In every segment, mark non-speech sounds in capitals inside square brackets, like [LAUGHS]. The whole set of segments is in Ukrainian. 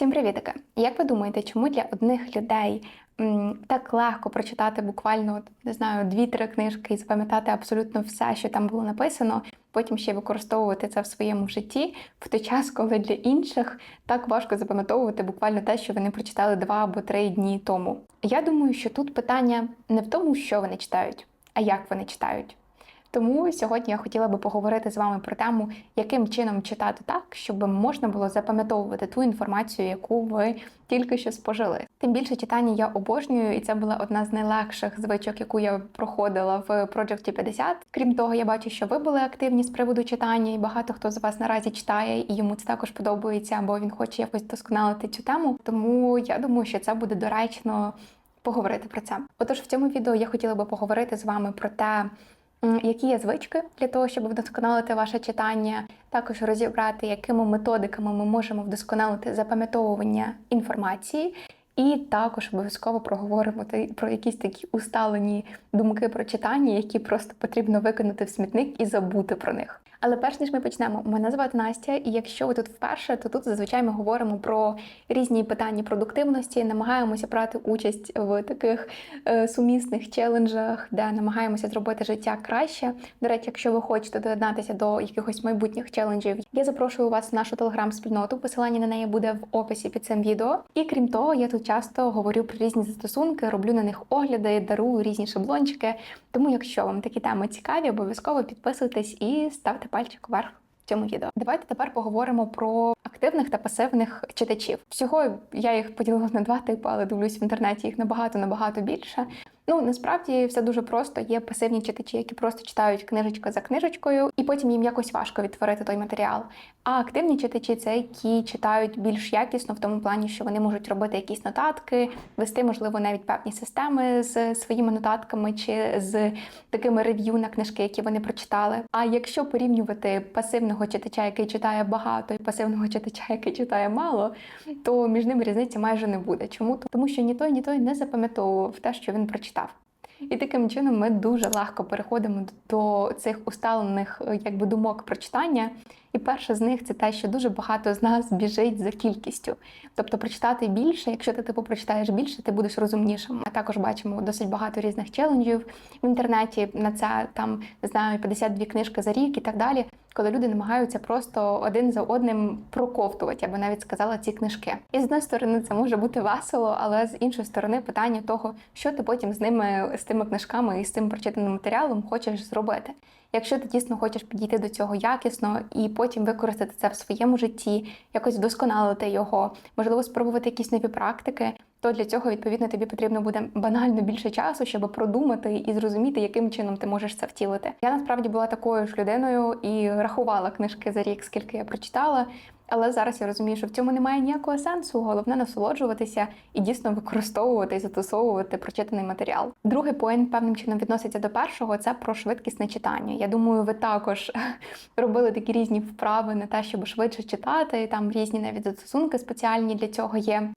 Всім привітики! Як ви думаєте, чому для одних людей м, так легко прочитати буквально не знаю дві-три книжки і запам'ятати абсолютно все, що там було написано, потім ще використовувати це в своєму житті, в той час, коли для інших так важко запам'ятовувати буквально те, що вони прочитали два або три дні тому? Я думаю, що тут питання не в тому, що вони читають, а як вони читають. Тому сьогодні я хотіла би поговорити з вами про тему, яким чином читати так, щоб можна було запам'ятовувати ту інформацію, яку ви тільки що спожили. Тим більше читання я обожнюю, і це була одна з найлегших звичок, яку я проходила в Project 50. Крім того, я бачу, що ви були активні з приводу читання, і багато хто з вас наразі читає, і йому це також подобається, або він хоче якось досконалити цю тему. Тому я думаю, що це буде доречно поговорити про це. Отож, в цьому відео я хотіла би поговорити з вами про те. Які є звички для того, щоб вдосконалити ваше читання, також розібрати, якими методиками ми можемо вдосконалити запам'ятовування інформації, і також обов'язково проговоримо про якісь такі усталені думки про читання, які просто потрібно викинути в смітник і забути про них. Але перш ніж ми почнемо, мене звати Настя, і якщо ви тут вперше, то тут зазвичай ми говоримо про різні питання продуктивності, намагаємося брати участь в таких е, сумісних челенджах, де намагаємося зробити життя краще. До речі, якщо ви хочете доєднатися до якихось майбутніх челенджів, я запрошую вас в нашу телеграм-спільноту. Посилання на неї буде в описі під цим відео. І крім того, я тут часто говорю про різні застосунки, роблю на них огляди, дарую різні шаблончики. Тому, якщо вам такі теми цікаві, обов'язково підписуйтесь і ставте пальчик вверх. в Цьому відео давайте тепер поговоримо про активних та пасивних читачів. Всього я їх поділила на два типи, але дивлюсь в інтернеті їх набагато набагато більше. Ну насправді все дуже просто. Є пасивні читачі, які просто читають книжечка за книжечкою, і потім їм якось важко відтворити той матеріал. А активні читачі це які читають більш якісно в тому плані, що вони можуть робити якісь нотатки, вести, можливо, навіть певні системи з своїми нотатками чи з такими рев'ю на книжки, які вони прочитали. А якщо порівнювати пасивного читача, який читає багато, і пасивного читача, який читає мало, то між ними різниці майже не буде. Чому? Тому що ні той, ні той не запам'ятовував те, що він прочитав. І таким чином ми дуже легко переходимо до цих усталених е, якби думок про читання. І перше з них це те, що дуже багато з нас біжить за кількістю. Тобто прочитати більше, якщо ти типу прочитаєш більше, ти будеш розумнішим. А також бачимо досить багато різних челенджів в інтернеті на це там не знаю 52 книжки за рік і так далі. Коли люди намагаються просто один за одним проковтувати, я би навіть сказала ці книжки. І з однієї сторони це може бути весело, але з іншої сторони питання того, що ти потім з ними, з тими книжками і з цим прочитаним матеріалом хочеш зробити. Якщо ти дійсно хочеш підійти до цього якісно і потім використати це в своєму житті, якось вдосконалити його, можливо, спробувати якісь нові практики, то для цього відповідно тобі потрібно буде банально більше часу, щоб продумати і зрозуміти, яким чином ти можеш це втілити. Я насправді була такою ж людиною і рахувала книжки за рік, скільки я прочитала. Але зараз я розумію, що в цьому немає ніякого сенсу. Головне насолоджуватися і дійсно використовувати і застосовувати прочитаний матеріал. Другий поінт певним чином відноситься до першого це про швидкісне читання. Я думаю, ви також [LAUGHS] робили такі різні вправи на те, щоб швидше читати. Там різні навіть застосунки спеціальні для цього є.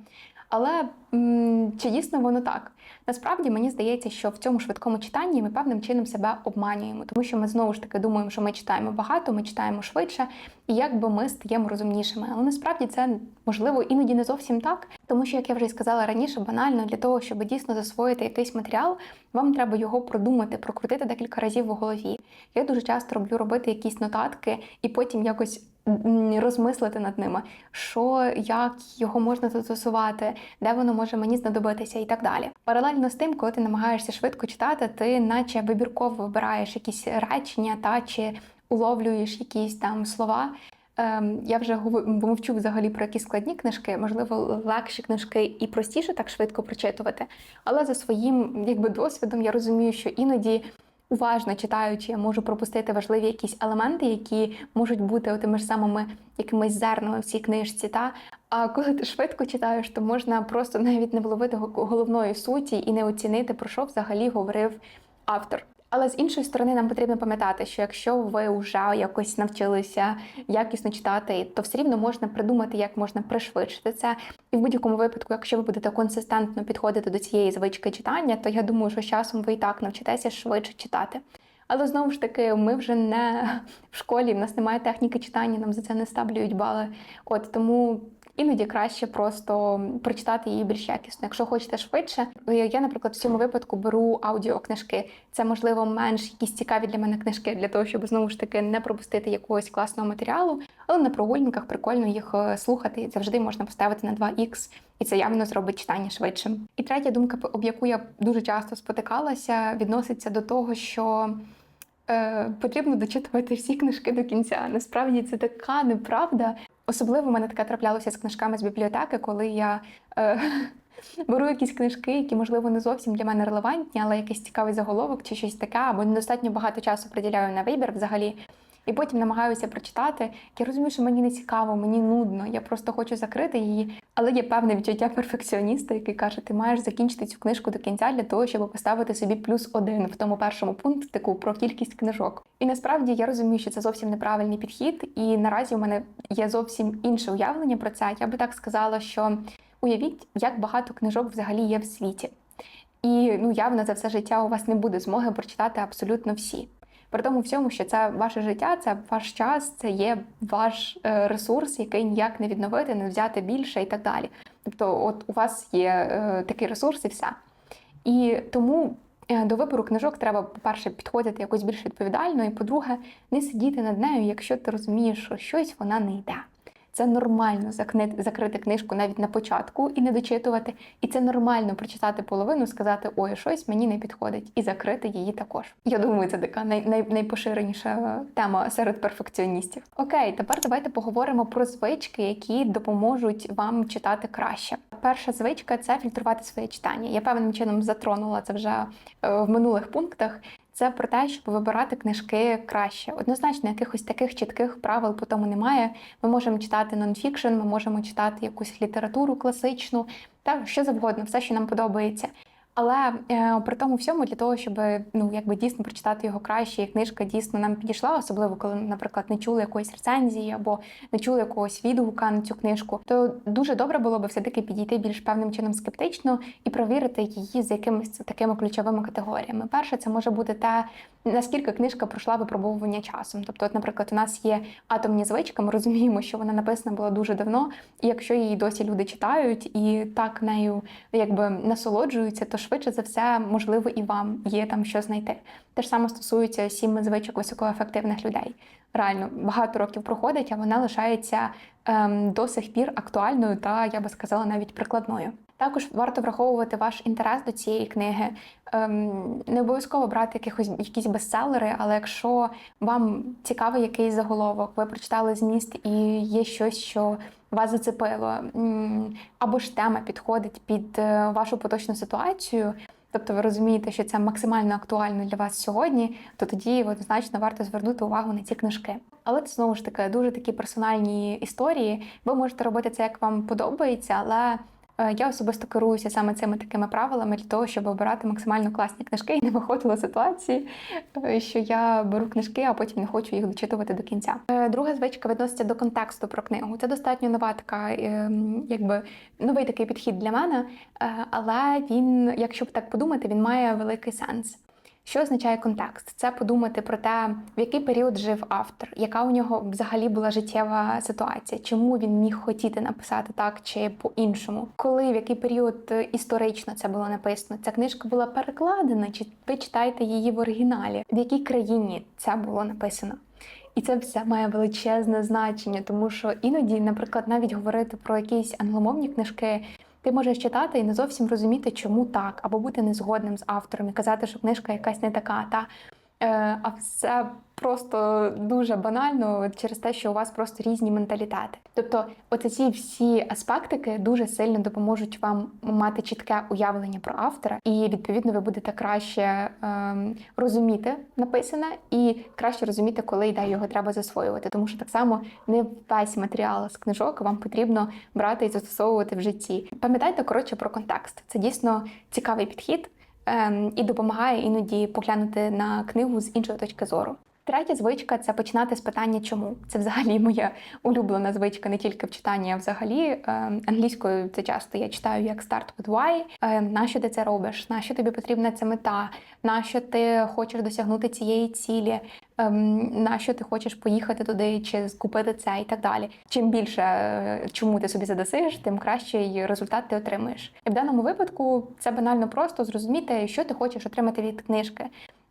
Але м, чи дійсно воно так? Насправді мені здається, що в цьому швидкому читанні ми певним чином себе обманюємо, тому що ми знову ж таки думаємо, що ми читаємо багато, ми читаємо швидше, і якби ми стаємо розумнішими. Але насправді це можливо іноді не зовсім так, тому що, як я вже й сказала раніше, банально для того, щоб дійсно засвоїти якийсь матеріал, вам треба його продумати, прокрутити декілька разів в голові. Я дуже часто роблю робити якісь нотатки і потім якось розмислити над ними, що як його можна застосувати, де воно може мені знадобитися і так далі. Паралельно з тим, коли ти намагаєшся швидко читати, ти наче вибірково вибираєш якісь речення та чи уловлюєш якісь там слова. Ем, я вже мовчу взагалі про якісь складні книжки, можливо, легші книжки і простіше так швидко прочитувати. Але за своїм якби досвідом я розумію, що іноді уважно читаючи, я можу пропустити важливі якісь елементи, які можуть бути тими ж самими якимись зернами в цій книжці. Та а коли ти швидко читаєш, то можна просто навіть не вловити головної суті і не оцінити, про що взагалі говорив автор. Але з іншої сторони, нам потрібно пам'ятати, що якщо ви вже якось навчилися якісно читати, то все рівно можна придумати, як можна пришвидшити це. І в будь-якому випадку, якщо ви будете консистентно підходити до цієї звички читання, то я думаю, що з часом ви і так навчитеся швидше читати. Але знову ж таки, ми вже не в школі, в нас немає техніки читання, нам за це не ставлюють бали. От тому Іноді краще просто прочитати її більш якісно. Якщо хочете швидше, я, наприклад, в цьому випадку беру аудіокнижки. Це можливо менш якісь цікаві для мене книжки для того, щоб знову ж таки не пропустити якогось класного матеріалу. Але на прогулянках прикольно їх е, слухати. Завжди можна поставити на 2х, і це явно зробить читання швидшим. І третя думка, об яку я дуже часто спотикалася, відноситься до того, що. Е, потрібно дочитувати всі книжки до кінця. Насправді це така неправда. Особливо в мене таке траплялося з книжками з бібліотеки, коли я е, [LAUGHS] беру якісь книжки, які, можливо, не зовсім для мене релевантні, але якийсь цікавий заголовок чи щось таке, або недостатньо багато часу приділяю на вибір взагалі. І потім намагаюся прочитати. Я розумію, що мені не цікаво, мені нудно, я просто хочу закрити її. Але є певне відчуття перфекціоніста, який каже, ти маєш закінчити цю книжку до кінця для того, щоб поставити собі плюс один в тому першому пунктику про кількість книжок. І насправді я розумію, що це зовсім неправильний підхід, і наразі у мене є зовсім інше уявлення про це. Я би так сказала, що уявіть, як багато книжок взагалі є в світі. І ну явно за все життя у вас не буде змоги прочитати абсолютно всі. При тому всьому, що це ваше життя, це ваш час, це є ваш е, ресурс, який ніяк не відновити, не взяти більше і так далі. Тобто, от у вас є е, такий ресурс і все. І тому е, до вибору книжок треба, по-перше, підходити якось більш відповідально, і по-друге, не сидіти над нею, якщо ти розумієш, що щось вона не йде. Це нормально закрити книжку навіть на початку і не дочитувати. І це нормально прочитати половину, сказати Ой, щось мені не підходить, і закрити її також. Я думаю, це така най най найпоширеніша тема серед перфекціоністів. Окей, тепер давайте поговоримо про звички, які допоможуть вам читати краще. Перша звичка це фільтрувати своє читання. Я певним чином затронула це вже е, в минулих пунктах. Це про те, щоб вибирати книжки краще. Однозначно, якихось таких чітких правил по тому немає. Ми можемо читати нонфікшн, ми можемо читати якусь літературу класичну, та що завгодно, все, що нам подобається. Але е, при тому всьому для того, щоб ну якби дійсно прочитати його краще, і книжка дійсно нам підійшла, особливо коли, наприклад, не чули якоїсь рецензії або не чули якогось відгука на цю книжку, то дуже добре було би все-таки підійти більш певним чином скептично і провірити її з якимись такими ключовими категоріями. Перше, це може бути те, наскільки книжка пройшла випробовування часом. Тобто, от, наприклад, у нас є атомні звички, ми розуміємо, що вона написана була дуже давно, і якщо її досі люди читають і так нею якби насолоджуються, то швидше за все, можливо, і вам є там що знайти. Те ж саме стосується сім звичок високоефективних людей. Реально багато років проходить, а вона лишається ем, до сих пір актуальною та я би сказала навіть прикладною. Також варто враховувати ваш інтерес до цієї книги. Ем, не обов'язково брати якихось якісь бестселери, але якщо вам цікавий якийсь заголовок, ви прочитали зміст і є щось, що вас зацепило, або ж тема підходить під е, вашу поточну ситуацію. Тобто ви розумієте, що це максимально актуально для вас сьогодні, то тоді однозначно варто звернути увагу на ці книжки. Але це знову ж таки дуже такі персональні історії. Ви можете робити це як вам подобається, але я особисто керуюся саме цими такими правилами для того, щоб обирати максимально класні книжки і не виходило ситуації, е, що я беру книжки, а потім не хочу їх дочитувати до кінця. Е, друга звичка відноситься до контексту про книгу. Це достатньо нова така, якби новий такий підхід для мене, але він, якщо так подумати, він має великий сенс. Що означає контекст? Це подумати про те, в який період жив автор, яка у нього взагалі була життєва ситуація, чому він міг хотіти написати так чи по-іншому, коли в який період історично це було написано. Ця книжка була перекладена, чи ви читаєте її в оригіналі, в якій країні це було написано. І це все має величезне значення, тому що іноді, наприклад, навіть говорити про якісь англомовні книжки ти можеш читати і не зовсім розуміти, чому так, або бути незгодним з автором і казати, що книжка якась не така. Та е, а все просто дуже банально через те, що у вас просто різні менталітети. Тобто, оці ці всі аспектики дуже сильно допоможуть вам мати чітке уявлення про автора, і відповідно ви будете краще е, розуміти написане і краще розуміти, коли йде його треба засвоювати. Тому що так само не весь матеріал з книжок вам потрібно брати і застосовувати в житті. Пам'ятайте коротше про контекст. Це дійсно цікавий підхід ем, і допомагає іноді поглянути на книгу з іншої точки зору. Третя звичка це починати з питання чому. Це взагалі моя улюблена звичка не тільки в читанні, а взагалі Е, англійською це часто я читаю як start with why. Е, Нащо ти це робиш? Нащо тобі потрібна ця мета? Нащо ти хочеш досягнути цієї цілі? Ем, Нащо ти хочеш поїхати туди чи купити це і так далі? Чим більше е, чому ти собі задасиш, тим кращий результат ти отримаєш. І в даному випадку це банально просто зрозуміти, що ти хочеш отримати від книжки.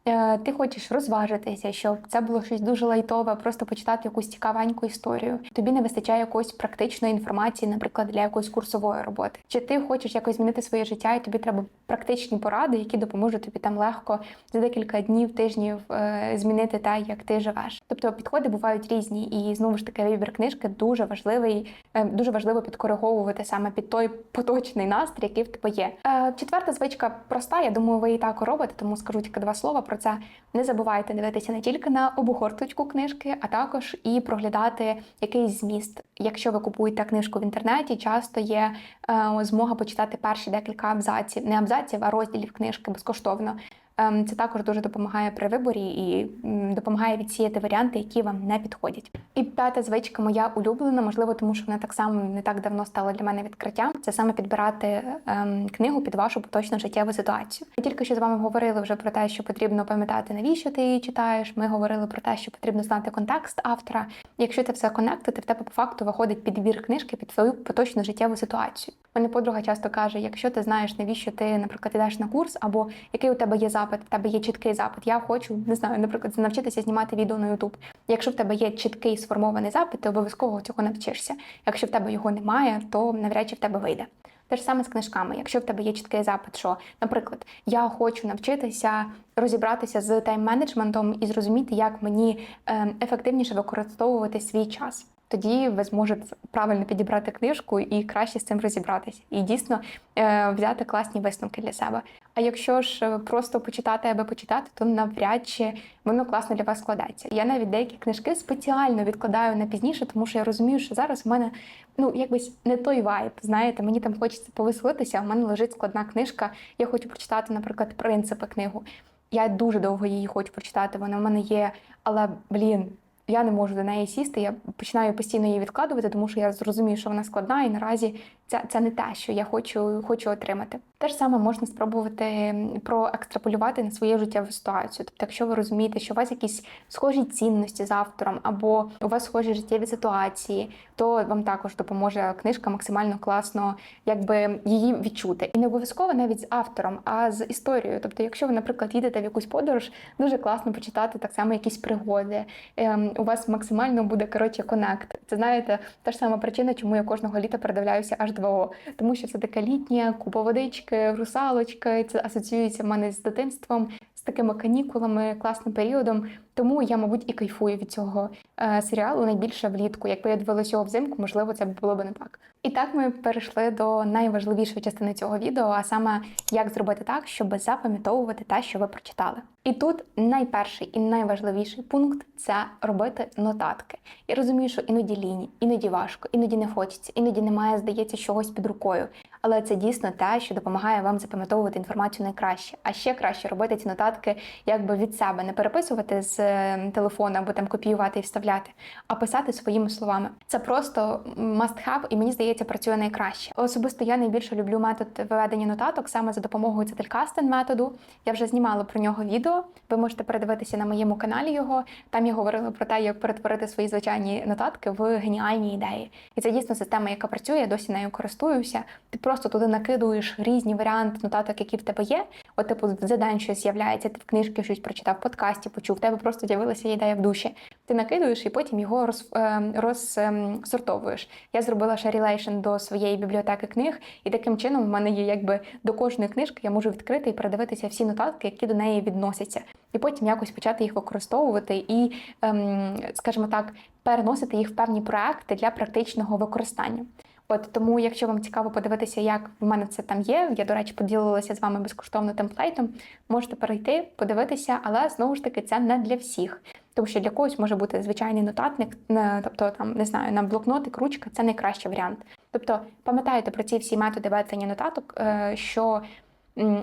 Е, Ти хочеш розважитися, щоб це було щось дуже лайтове, просто почитати якусь цікавеньку історію. Тобі не вистачає якоїсь практичної інформації, наприклад, для якоїсь курсової роботи. Чи ти хочеш якось змінити своє життя, і тобі треба практичні поради, які допоможуть тобі там легко за декілька днів, тижнів е, змінити те, як ти живеш. Тобто підходи бувають різні, і знову ж таки вибір книжки дуже важливий, е, дуже важливо підкориговувати саме під той поточний настрій, який в тебе є. Четверта звичка проста. Я думаю, ви і так робите, тому скажу тільки два слова про це. Не забувайте дивитися не тільки на обгорточку книжки, а також і проглядати якийсь зміст. Якщо ви купуєте книжку в інтернеті, часто є е, змога почитати перші декілька абзаців, не абзаців, а розділів книжки безкоштовно. Ем, Це також дуже допомагає при виборі і допомагає відсіяти варіанти, які вам не підходять. І п'ята звичка моя улюблена, можливо, тому що вона так само не так давно стала для мене відкриттям. Це саме підбирати ем, книгу під вашу поточну життєву ситуацію. Ми тільки що з вами говорили вже про те, що потрібно пам'ятати, навіщо ти її читаєш. Ми говорили про те, що потрібно знати контекст автора. Якщо це все конектити, в тебе по факту виходить підбір книжки під твою поточну життєву ситуацію. Мене подруга часто каже: якщо ти знаєш, навіщо ти, наприклад, ідеш на курс, або який у тебе є запит, в тебе є чіткий запит. Я хочу, не знаю, наприклад, навчитися знімати відео на YouTube. Якщо в тебе є чіткий сформований запит, ти обов'язково цього навчишся. Якщо в тебе його немає, то навряд чи в тебе вийде. Те ж саме з книжками. Якщо в тебе є чіткий запит, що, наприклад, я хочу навчитися розібратися з тайм-менеджментом і зрозуміти, як мені е, ефективніше використовувати свій час. Тоді ви зможете правильно підібрати книжку і краще з цим розібратися, і дійсно е, взяти класні висновки для себе. А якщо ж е, просто почитати аби почитати, то навряд чи воно класно для вас складається. Я навіть деякі книжки спеціально відкладаю на пізніше, тому що я розумію, що зараз в мене ну якось не той вайб. Знаєте, мені там хочеться повеселитися, в мене лежить складна книжка. Я хочу прочитати, наприклад, принципи книгу. Я дуже довго її хочу прочитати. Вона в мене є, але блін. Я не можу до неї сісти. Я починаю постійно її відкладувати, тому що я зрозумію, що вона складна, і наразі це, це не те, що я хочу, хочу отримати. Те ж саме можна спробувати проекстраполювати на свою життєву ситуацію. Тобто, якщо ви розумієте, що у вас якісь схожі цінності з автором, або у вас схожі життєві ситуації, то вам також допоможе книжка максимально класно, якби її відчути. І не обов'язково навіть з автором, а з історією. Тобто, якщо ви, наприклад, їдете в якусь подорож, дуже класно почитати так само якісь пригоди. Ем, у вас максимально буде коротше конект. Це знаєте, та ж сама причина, чому я кожного літа передивляюся аж 2 тому що це таке літнє, купа водички, русалочка, це асоціюється в мене з дитинством, з такими канікулами, класним періодом. Тому я, мабуть, і кайфую від цього е, серіалу найбільше влітку. Якби я дивилася його взимку, можливо, це було б не так. І так ми перейшли до найважливішої частини цього відео, а саме як зробити так, щоб запам'ятовувати те, що ви прочитали. І тут найперший і найважливіший пункт це робити нотатки. Я розумію, що іноді ліні, іноді важко, іноді не хочеться, іноді немає, здається, чогось під рукою. Але це дійсно те, що допомагає вам запам'ятовувати інформацію найкраще. А ще краще робити ці нотатки якби від себе, не переписувати з е, телефона або там копіювати і вставляти, а писати своїми словами. Це просто must have, і мені здається, працює найкраще. Особисто я найбільше люблю метод виведення нотаток саме за допомогою Zettelkasten методу. Я вже знімала про нього відео. Ви можете передивитися на моєму каналі його. Там я говорила про те, як перетворити свої звичайні нотатки в геніальні ідеї. І це дійсно система, яка працює. Я досі нею користуюся. Ти просто туди накидуєш різні варіанти нотаток, які в тебе є. От, типу, за день щось з'являється, ти в книжці щось прочитав, в подкасті почув, в тебе просто з'явилася ідея в душі. Ти накидуєш і потім його роз, розсортовуєш. Я зробила ще релейшн до своєї бібліотеки книг, і таким чином в мене є якби до кожної книжки я можу відкрити і передивитися всі нотатки, які до неї відносяться, і потім якось почати їх використовувати і, ем, скажімо так, переносити їх в певні проекти для практичного використання. От тому, якщо вам цікаво подивитися, як в мене це там є, я, до речі, поділилася з вами безкоштовно темплейтом. Можете перейти, подивитися, але знову ж таки це не для всіх. Тому що для когось може бути звичайний нотатник, тобто там не знаю, на блокнотик, ручка це найкращий варіант. Тобто пам'ятайте про ці всі методи ведення нотаток, е, що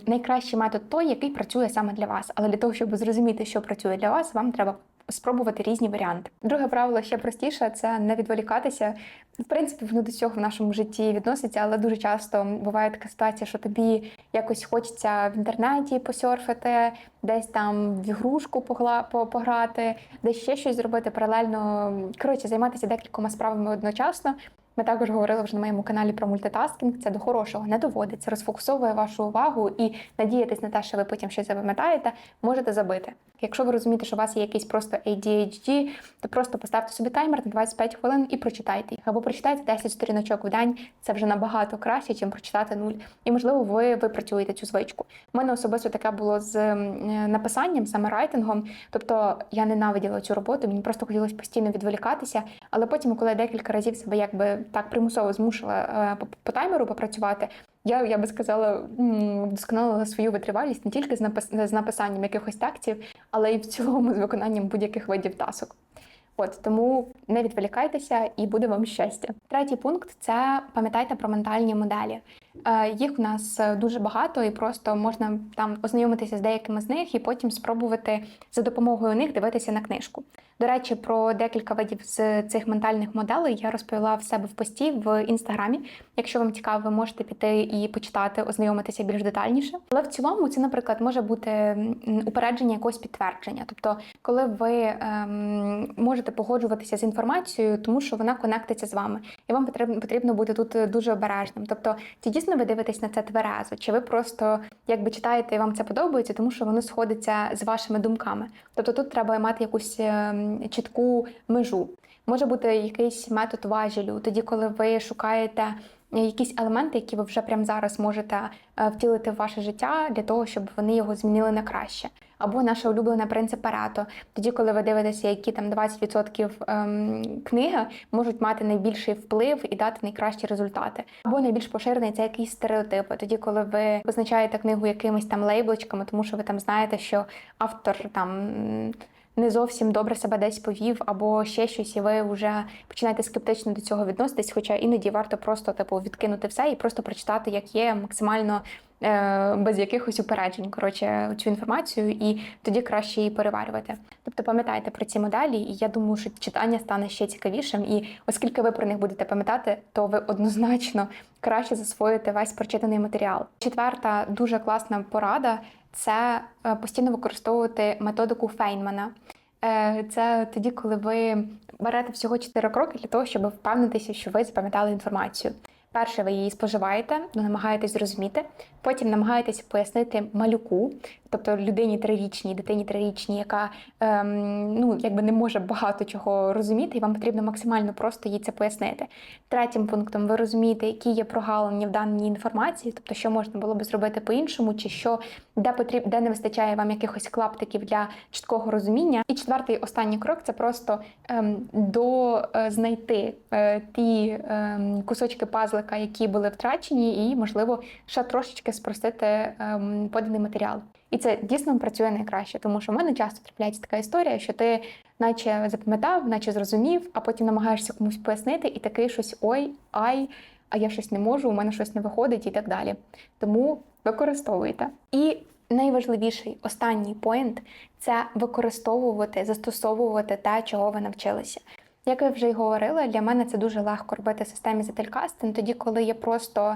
найкращий метод той, який працює саме для вас. Але для того, щоб зрозуміти, що працює для вас, вам треба спробувати різні варіанти. Друге правило ще простіше це не відволікатися. В принципі, воно до цього в нашому житті відноситься, але дуже часто буває така ситуація, що тобі якось хочеться в інтернеті посерфити, десь там в ігрушку пограти, десь ще щось зробити паралельно. Коротше, займатися декількома справами одночасно. Ми також говорили вже на моєму каналі про мультитаскінг. Це до хорошого не доводить. Це розфокусовує вашу увагу і надіятись на те, що ви потім щось запам'ятаєте, можете забити. Якщо ви розумієте, що у вас є якийсь просто ADHD, то просто поставте собі таймер на 25 хвилин і прочитайте їх. Або прочитайте 10 сторіночок в день. Це вже набагато краще, ніж прочитати нуль. І можливо, ви випрацюєте цю звичку. У мене особисто таке було з написанням, саме райтингом. Тобто я ненавиділа цю роботу, мені просто хотілося постійно відволікатися. Але потім, коли я декілька разів себе якби так примусово змушила е, по, по таймеру попрацювати, я, я би сказала, вдосконалила свою витривалість не тільки з, напис... з написанням якихось текстів, але й в цілому з виконанням будь-яких видів тасок. От тому не відволікайтеся і буде вам щастя. Третій пункт це пам'ятайте про ментальні моделі. Е, Їх у нас е, дуже багато, і просто можна там ознайомитися з деякими з них і потім спробувати за допомогою них дивитися на книжку. До речі, про декілька видів з цих ментальних моделей я розповіла в себе в пості в інстаграмі. Якщо вам цікаво, ви можете піти і почитати, ознайомитися більш детальніше. Але в цілому це, наприклад, може бути упередження якогось підтвердження. Тобто, коли ви ем, можете погоджуватися з інформацією, тому що вона конектиться з вами, і вам потрібно бути тут е, дуже обережним. Тобто, чи дійсно ви дивитесь на це тверезо, чи ви просто якби читаєте і вам це подобається, тому що воно сходиться з вашими думками. Тобто тут треба мати якусь ем, чітку межу. Може бути якийсь метод важелю, тоді, коли ви шукаєте якісь елементи, які ви вже прямо зараз можете е, втілити в ваше життя для того, щоб вони його змінили на краще. Або наше улюблене принцип Парето. Тоді, коли ви дивитеся, які там 20% ем, книги можуть мати найбільший вплив і дати найкращі результати. Або найбільш поширений це якісь стереотипи. Тоді, коли ви позначаєте книгу якимись там лейбличками, тому що ви там знаєте, що автор там. Не зовсім добре себе десь повів, або ще щось, і ви вже починаєте скептично до цього відноситись. Хоча іноді варто просто типу відкинути все і просто прочитати, як є, максимально е, без якихось упереджень. Коротше, цю інформацію, і тоді краще її переварювати. Тобто пам'ятайте про ці моделі, і я думаю, що читання стане ще цікавішим. І оскільки ви про них будете пам'ятати, то ви однозначно краще засвоїте весь прочитаний матеріал. Четверта дуже класна порада це е, постійно використовувати методику Фейнмана. Е, Це тоді, коли ви берете всього 4 кроки для того, щоб впевнитися, що ви запам'ятали інформацію. Перше, ви її споживаєте, намагаєтесь зрозуміти, потім намагаєтесь пояснити малюку, тобто людині трирічній, дитині трирічній, яка ем, ну, якби не може багато чого розуміти, і вам потрібно максимально просто їй це пояснити. Третім пунктом ви розумієте, які є прогалини в даній інформації, тобто що можна було би зробити по-іншому, чи що де потріб, де не вистачає вам якихось клаптиків для чіткого розуміння. І четвертий останній крок це просто ем, до е, е, ті ем, кусочки пазлика, які були втрачені, і можливо ще трошечки спростити ем, поданий матеріал. І це дійсно працює найкраще, тому що в мене часто трапляється така історія, що ти наче запам'ятав, наче зрозумів, а потім намагаєшся комусь пояснити, і такий щось ой, ай, а я щось не можу, у мене щось не виходить і так далі. Тому використовуйте. І найважливіший останній поінт це використовувати, застосовувати те, чого ви навчилися. Як я вже й говорила, для мене це дуже легко робити в системі Zettelkasten, тоді, коли я просто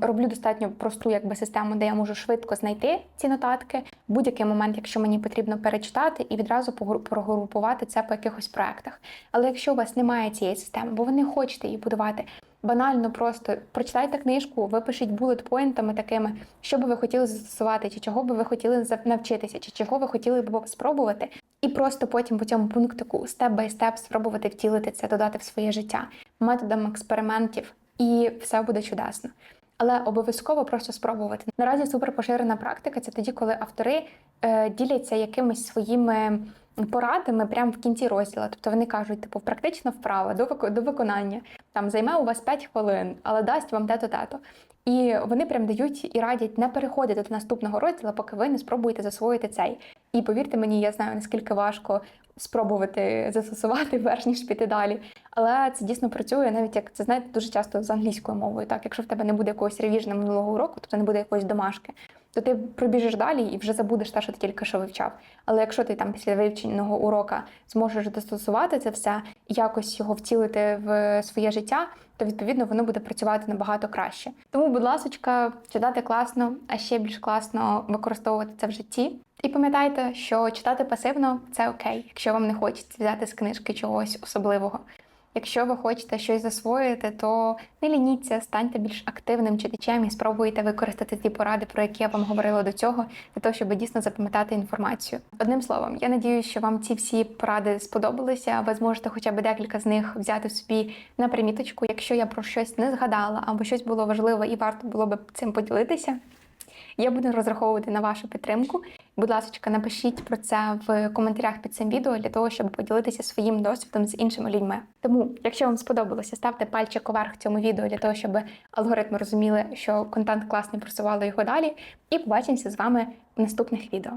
роблю достатньо просту якби, систему, де я можу швидко знайти ці нотатки будь-який момент, якщо мені потрібно перечитати, і відразу прогрупувати це по якихось проектах. Але якщо у вас немає цієї системи, бо ви не хочете її будувати, банально просто прочитайте книжку, випишіть булет-поінтами такими, що би ви хотіли застосувати, чи чого би ви хотіли навчитися, чи чого ви хотіли б спробувати. І просто потім по цьому пунктику степ бай степ спробувати втілити це, додати в своє життя методом експериментів, і все буде чудесно. Але обов'язково просто спробувати. Наразі суперпоширена практика це тоді, коли автори е, діляться якимись своїми порадами прямо в кінці розділу. Тобто вони кажуть, типу, практична вправа до, вик- до виконання. Там займе у вас 5 хвилин, але дасть вам те-то, те-то. І вони прям дають і радять не переходити до наступного розділу, поки ви не спробуєте засвоїти цей. І повірте мені, я знаю наскільки важко спробувати [LAUGHS] застосувати перш ніж піти далі. Але це дійсно працює, навіть як це знаєте, дуже часто з англійською мовою. Так, якщо в тебе не буде якогось ревіжна минулого уроку, тобто не буде якоїсь домашки, то ти пробіжиш далі і вже забудеш те, що ти тільки що вивчав. Але якщо ти там після вивченого урока зможеш застосувати це все і якось його втілити в своє життя, то відповідно воно буде працювати набагато краще. Тому, будь ласочка, читати класно, а ще більш класно використовувати це в житті. І пам'ятайте, що читати пасивно це окей, якщо вам не хочеться взяти з книжки чогось особливого. Якщо ви хочете щось засвоїти, то не лініться, станьте більш активним читачем і спробуйте використати ті поради, про які я вам говорила до цього, для того, щоб дійсно запам'ятати інформацію. Одним словом, я надіюсь, що вам ці всі поради сподобалися. Ви зможете хоча б декілька з них взяти собі на приміточку. Якщо я про щось не згадала або щось було важливе і варто було би цим поділитися. Я буду розраховувати на вашу підтримку. Будь ласка, напишіть про це в коментарях під цим відео для того, щоб поділитися своїм досвідом з іншими людьми. Тому, якщо вам сподобалося, ставте пальчик уверх цьому відео для того, щоб алгоритми розуміли, що контент класний просували його далі. І побачимося з вами в наступних відео.